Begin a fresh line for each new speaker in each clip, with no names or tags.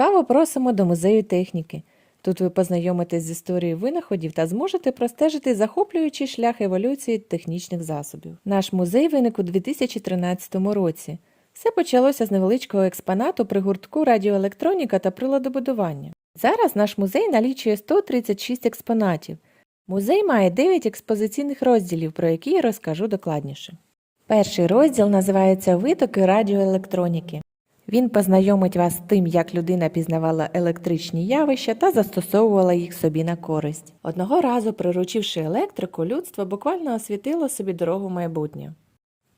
Ласкаво просимо до музею техніки. Тут ви познайомитесь з історією винаходів та зможете простежити захоплюючий шлях еволюції технічних засобів. Наш музей виник у 2013 році. Все почалося з невеличкого експонату при гуртку радіоелектроніка та приладобудування. Зараз наш музей налічує 136 експонатів. Музей має 9 експозиційних розділів, про які я розкажу докладніше. Перший розділ називається Витоки радіоелектроніки. Він познайомить вас з тим, як людина пізнавала електричні явища та застосовувала їх собі на користь. Одного разу, приручивши електрику, людство буквально освітило собі дорогу в майбутнє.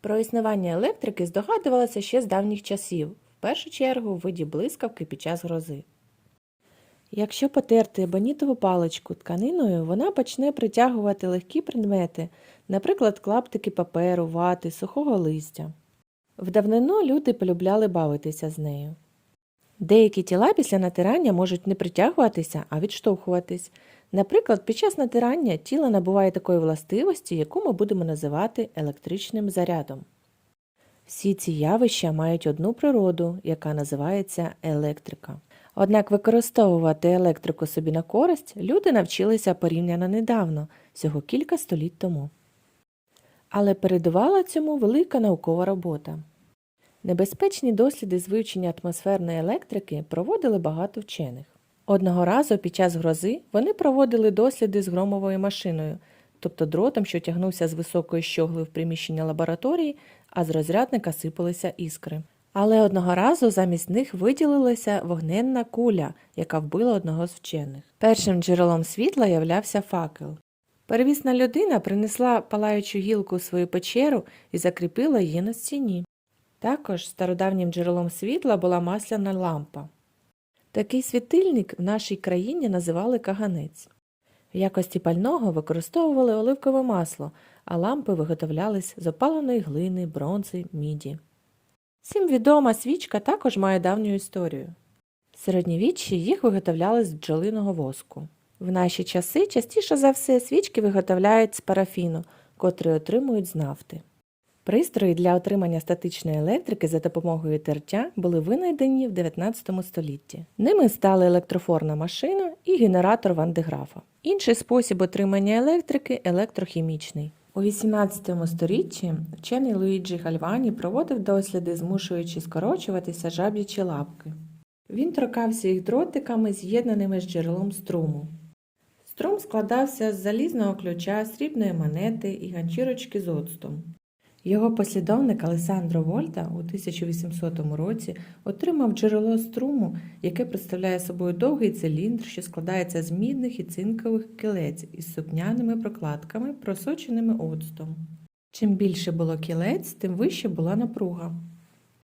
Про існування електрики здогадувалося ще з давніх часів, в першу чергу в виді блискавки під час грози. Якщо потерти ебонітову паличку тканиною, вона почне притягувати легкі предмети, наприклад, клаптики паперу, вати, сухого листя. В люди полюбляли бавитися з нею. Деякі тіла після натирання можуть не притягуватися, а відштовхуватись. Наприклад, під час натирання тіло набуває такої властивості, яку ми будемо називати електричним зарядом. Всі ці явища мають одну природу, яка називається електрика. Однак використовувати електрику собі на користь люди навчилися порівняно недавно, всього кілька століть тому. Але передувала цьому велика наукова робота. Небезпечні досліди з вивчення атмосферної електрики проводили багато вчених. Одного разу під час грози вони проводили досліди з громовою машиною, тобто дротом, що тягнувся з високої щогли в приміщення лабораторії, а з розрядника сипалися іскри. Але одного разу замість них виділилася вогненна куля, яка вбила одного з вчених. Першим джерелом світла являвся факел. Первісна людина принесла палаючу гілку у свою печеру і закріпила її на стіні. Також стародавнім джерелом світла була масляна лампа. Такий світильник в нашій країні називали каганець. В якості пального використовували оливкове масло, а лампи виготовлялись з опаленої глини, бронзи, міді. Всім відома свічка також має давню історію. Середньовіччі їх виготовляли з бджолиного воску. В наші часи частіше за все свічки виготовляють з парафіну, котрий отримують з нафти. Пристрої для отримання статичної електрики за допомогою тертя були винайдені в 19 столітті. Ними стали електрофорна машина і генератор Ван де Графа. Інший спосіб отримання електрики електрохімічний. У 18 столітті вчений Луїджі Гальвані проводив досліди, змушуючи скорочуватися жаб'ячі лапки. Він торкався їх дротиками, з'єднаними з джерелом струму. Струм складався з залізного ключа, срібної монети і ганчірочки з оцтом. Його послідовник Алесандро Вольта у 1800 році отримав джерело струму, яке представляє собою довгий циліндр, що складається з мідних і цинкових кілець із сукняними прокладками, просоченими оцтом. Чим більше було кілець, тим вище була напруга.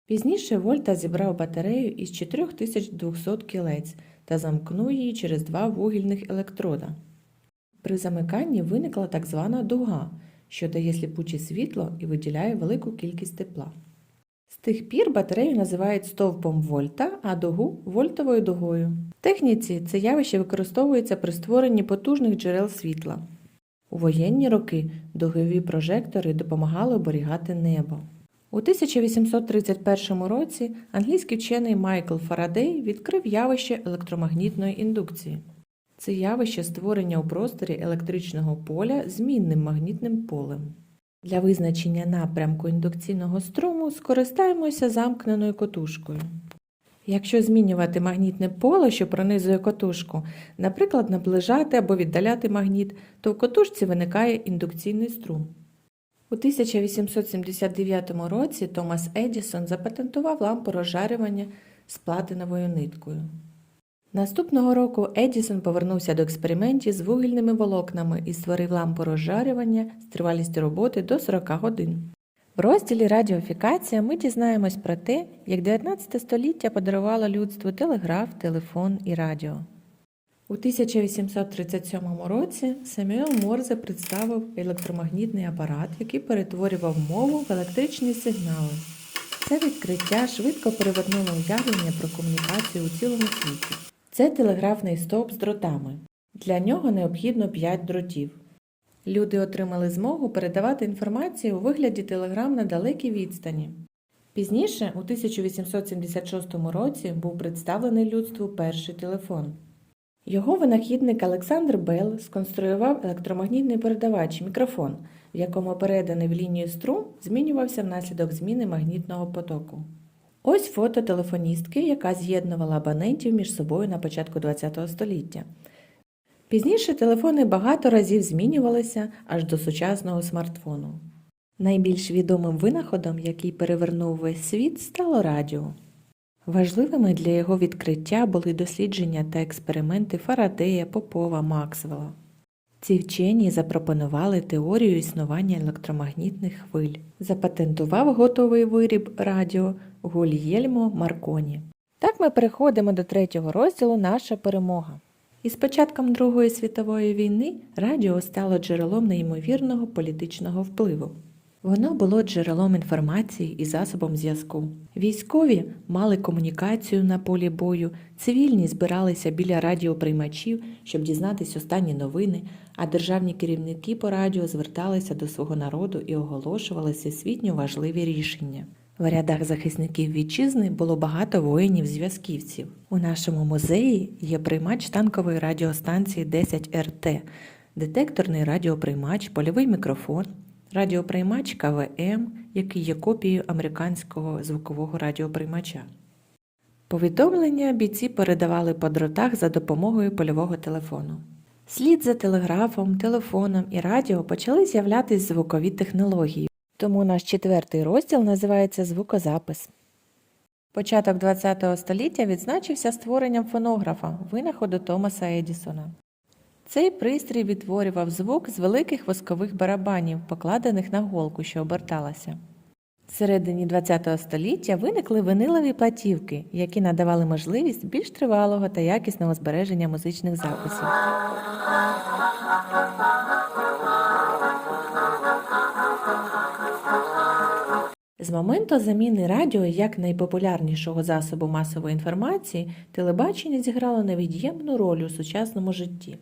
Пізніше Вольта зібрав батарею із 4200 кілець та замкнув її через два вугільних електрода. При замиканні виникла так звана дуга, що дає сліпуче світло і виділяє велику кількість тепла. З тих пір батарею називають стовпом вольта, а дугу вольтовою дугою. В техніці це явище використовується при створенні потужних джерел світла. У воєнні роки дугові прожектори допомагали оберігати небо. У 1831 році англійський вчений Майкл Фарадей відкрив явище електромагнітної індукції. Це явище створення у просторі електричного поля змінним магнітним полем. Для визначення напрямку індукційного струму скористаємося замкненою котушкою. Якщо змінювати магнітне поле, що пронизує котушку, наприклад, наближати або віддаляти магніт, то в котушці виникає індукційний струм. У 1879 році Томас Едісон запатентував лампу розжарювання з платиновою ниткою. Наступного року Едісон повернувся до експериментів з вугільними волокнами і створив лампу розжарювання з тривалістю роботи до 40 годин. В розділі Радіофікація ми дізнаємось про те, як 19 століття подарувало людству телеграф, телефон і радіо. У 1837 році Семюел Морзе представив електромагнітний апарат, який перетворював мову в електричні сигнали. Це відкриття швидко перевернуло уявлення про комунікацію у цілому світі. Це телеграфний стовп з дротами. Для нього необхідно 5 дротів. Люди отримали змогу передавати інформацію у вигляді телеграм на далекій відстані. Пізніше, у 1876 році, був представлений людству перший телефон. Його винахідник Олександр Белл сконструював електромагнітний передавач мікрофон, в якому переданий в лінію струм змінювався внаслідок зміни магнітного потоку. Ось фото телефоністки, яка з'єднувала абонентів між собою на початку ХХ століття. Пізніше телефони багато разів змінювалися аж до сучасного смартфону. Найбільш відомим винаходом, який перевернув весь світ, стало радіо. Важливими для його відкриття були дослідження та експерименти Фарадея, Попова, Максвелла. Ці вчені запропонували теорію існування електромагнітних хвиль. Запатентував готовий виріб радіо Гульєльмо Марконі. Так ми переходимо до третього розділу Наша перемога. Із початком Другої світової війни радіо стало джерелом неймовірного політичного впливу. Воно було джерелом інформації і засобом зв'язку. Військові мали комунікацію на полі бою, цивільні збиралися біля радіоприймачів, щоб дізнатись останні новини, а державні керівники по радіо зверталися до свого народу і оголошували всесвітньо важливі рішення. В рядах захисників вітчизни було багато воїнів-зв'язківців. У нашому музеї є приймач танкової радіостанції 10 РТ, детекторний радіоприймач, польовий мікрофон, радіоприймач КВМ, який є копією американського звукового радіоприймача. Повідомлення бійці передавали по дротах за допомогою польового телефону. Слід за телеграфом, телефоном і радіо почали з'являтись звукові технології, тому наш четвертий розділ називається звукозапис. Початок ХХ століття відзначився створенням фонографа, винаходу Томаса Едісона. Цей пристрій відтворював звук з великих воскових барабанів, покладених на голку, що оберталася. В середині ХХ століття виникли винилові платівки, які надавали можливість більш тривалого та якісного збереження музичних записів. З моменту заміни радіо як найпопулярнішого засобу масової інформації, телебачення зіграло невід'ємну роль у сучасному житті.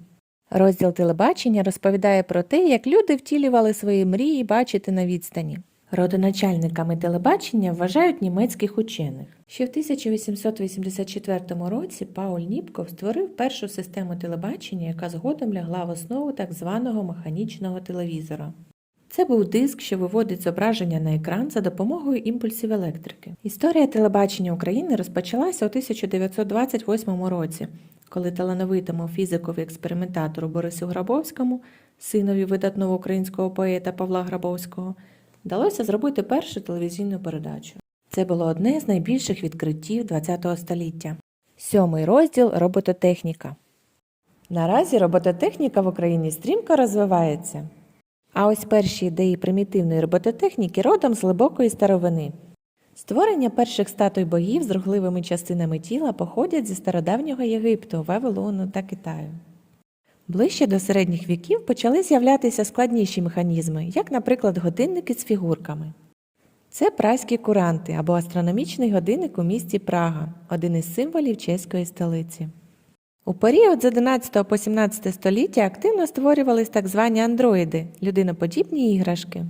Розділ телебачення розповідає про те, як люди втілювали свої мрії бачити на відстані. Родоначальниками телебачення вважають німецьких учених. Ще в 1884 році Пауль Ніпков створив першу систему телебачення, яка згодом лягла в основу так званого механічного телевізора. Це був диск, що виводить зображення на екран за допомогою імпульсів електрики. Історія телебачення України розпочалася у 1928 році, коли талановитому фізикові експериментатору Борису Грабовському, синові видатного українського поета Павла Грабовського, вдалося зробити першу телевізійну передачу. Це було одне з найбільших відкриттів ХХ століття. Сьомий розділ робототехніка. Наразі робототехніка в Україні стрімко розвивається. А ось перші ідеї примітивної робототехніки родом з глибокої старовини. Створення перших статуй богів з рухливими частинами тіла походять зі стародавнього Єгипту, Вавилону та Китаю. Ближче до середніх віків почали з'являтися складніші механізми, як, наприклад, годинники з фігурками. Це праські куранти або астрономічний годинник у місті Прага, один із символів чеської столиці. У період з 11 по 17 століття активно створювались так звані андроїди людиноподібні іграшки.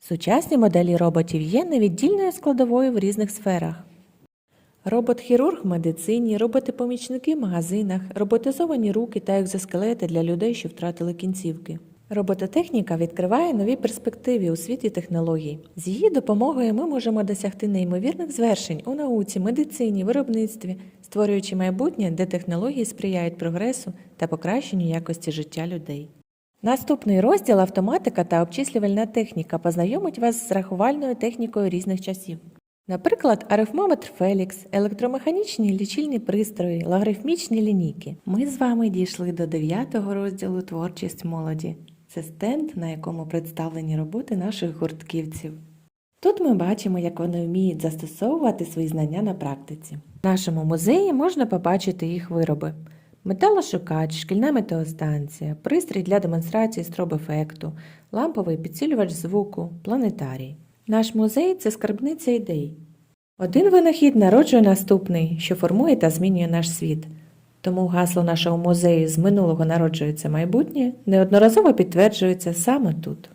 Сучасні моделі роботів є невіддільною складовою в різних сферах. Робот-хірург в медицині, роботи-помічники в магазинах, роботизовані руки та екзоскелети для людей, що втратили кінцівки. Робототехніка відкриває нові перспективи у світі технологій. З її допомогою ми можемо досягти неймовірних звершень у науці, медицині, виробництві, створюючи майбутнє, де технології сприяють прогресу та покращенню якості життя людей. Наступний розділ автоматика та обчислювальна техніка познайомить вас з рахувальною технікою різних часів. Наприклад, арифмометр Фелікс, електромеханічні лічильні пристрої, логарифмічні лінійки. Ми з вами дійшли до 9 розділу Творчість молоді. Це стенд, на якому представлені роботи наших гуртківців. Тут ми бачимо, як вони вміють застосовувати свої знання на практиці. В нашому музеї можна побачити їх вироби: металошукач, шкільна метеостанція, пристрій для демонстрації стробефекту, ламповий підсилювач звуку, планетарій. Наш музей це скарбниця ідей. Один винахід народжує наступний, що формує та змінює наш світ. Тому гасло нашого музею з минулого народжується майбутнє неодноразово підтверджується саме тут.